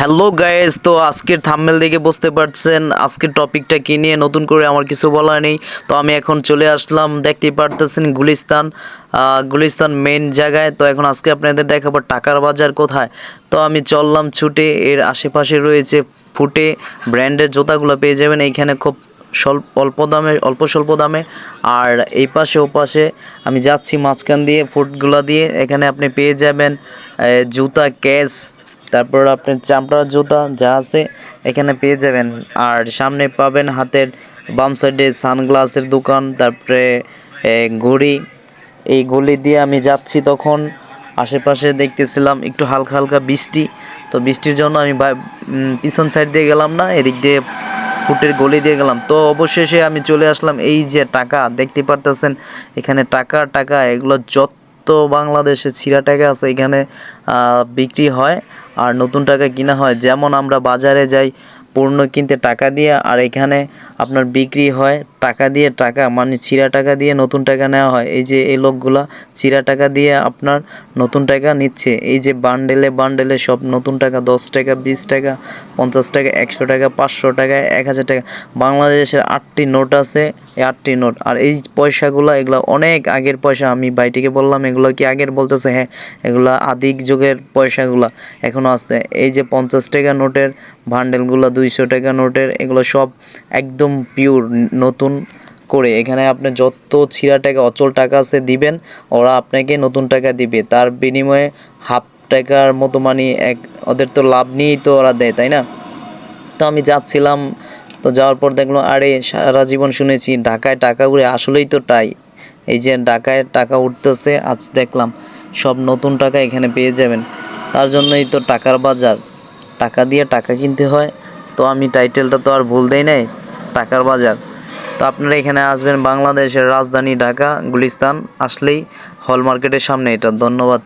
Hello guys তো আজকের thumbnail দেখে বুঝতে পারছেন আজকের টপিকটা কি নিয়ে নতুন করে আমার কিছু বলার নেই। তো আমি এখন চলে আসলাম, দেখতেই পারতেছেন গুলিস্তান। গুলিস্তান মেন জায়গায়। তো এখন আজকে আপনাদের দেখাবো টাকার বাজার কোথায়। তো আমি চললাম ছুটে, এর আশেপাশে রয়েছে ফুটে ব্র্যান্ডের জুতাগুলো পেয়ে যাবেন। এইখানে খুব স্বল্প, অল্প দামে, অল্প স্বল্প দামে। আর এই পাশে, ও পাশে আমি যাচ্ছি মাঝখান দিয়ে ফুটগুলো দিয়ে। এখানে আপনি পেয়ে যাবেন জুতা, ক্যাশ তারপর আপনার চামড়ার জুতা যা আছে এখানে পেয়ে যাবেন। আর সামনে পাবেন হাতের বাম সাইডে সানগ্লাসের দোকান, তারপরে ঘড়ি। এই গলি দিয়ে আমি যাচ্ছি তখন। আশেপাশে দেখতেছিলাম একটু হালকা হালকা বৃষ্টি। তো বৃষ্টির জন্য আমি পিছন সাইড দিয়ে গেলাম না, এদিক দিয়ে ফুটের গলি দিয়ে গেলাম। তো অবশেষে আমি চলে আসলাম। এই যে টাকা, দেখতে পারতেছেন, এখানে টাকা টাকা, এগুলো যত বাংলাদেশে ছিঁড়া টাকা আছে, এখানে বিক্রি হয় আর নতুন টাকা কিনা হয়। যেমন আমরা বাজারে যাই, পণ্য কিনতে টাকা দিয়ে আর এখানে আপনার বিক্রি হয় টাকা দিয়ে টাকা মানে চিরা টাকা দিয়ে নতুন টাকা নেওয়া হয়। এই যে এই লোকগুলা চিরা টাকা দিয়ে আপনার নতুন টাকা নিচ্ছে। এই যে বান্ডেলে বান্ডেলে সব নতুন টাকা, দশ টাকা, বিশ টাকা, পঞ্চাশ টাকা, একশো টাকা, পাঁচশো টাকা, এক হাজার টাকা। বাংলাদেশের আটটি নোট আছে, এই আটটি নোট। আর এই পয়সাগুলো, এগুলো অনেক আগের পয়সা। আমি বাইটিকে বললাম, এগুলো কি আগের? বলতেছে হ্যাঁ এগুলো আদিক যুগের পয়সাগুলো। এখনও আছে। এই যে পঞ্চাশ টাকা নোটের ভান্ডেলগুলো দুইশো টাকা নোটের, এগুলো সব একদম পিওর নতুন করে। এখানে আপনি যত ছিঁড়া টাকা, অচল টাকা আছে দিবেন, ওরা আপনাকে নতুন টাকা দিবে। তার বিনিময়ে হাফ টাকার মতো মানে এক ওদের তো লাভ নিয়েই তো ওরা দেয়, তাই না? তো আমি যাচ্ছিলাম, তো যাওয়ার পর দেখলাম, আরে, সারা জীবন শুনেছি, ঢাকায় টাকা উড়ে আসলেই তো টাই। এই যে ঢাকায় টাকা উঠতেছে, আজ দেখলাম, সব নতুন টাকা এখানে পেয়ে যাবেন। তার জন্যই তো টাকার বাজার। টাকা দিয়ে টাকা কিনতে হয়, তো আমি টাইটেলটা তো আর ভুল দেই নাই, টাকার বাজার। তো আপনারা এখানে আসবেন বাংলাদেশের রাজধানী ঢাকা গুলিস্তান। আসলেই হল মার্কেটের সামনে এটা। ধন্যবাদ।